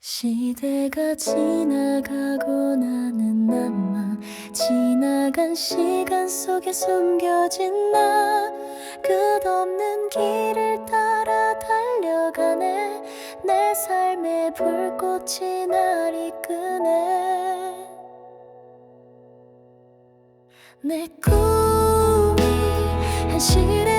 시대가 지나가고 나는 나만 지나간 시간 속에 숨겨진 나 끝없는 길을 따라 달려가네. 내 삶의 불꽃이 날 이끄네. 내 꿈이 현실에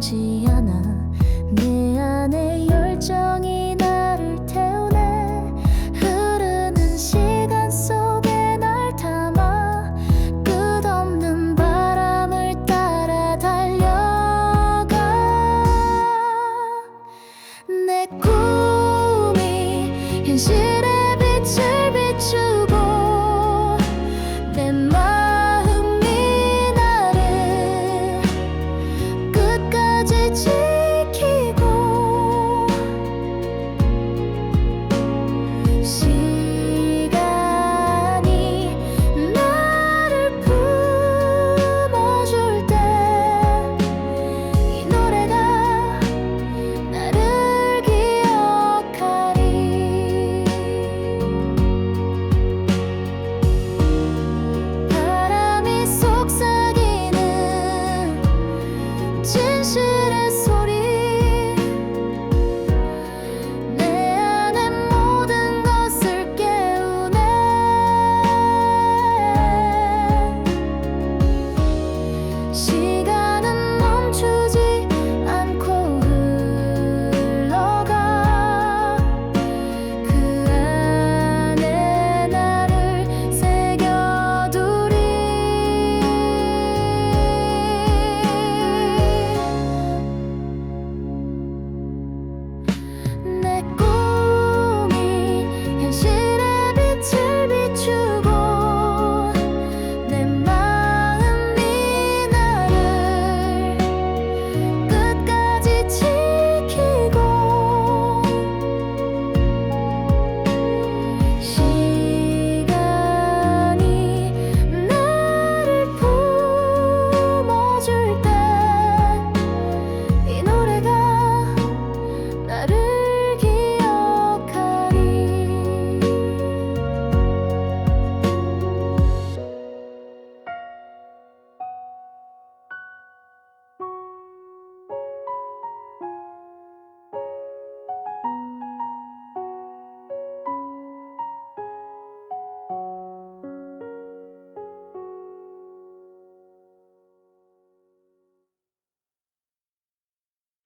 记忆心。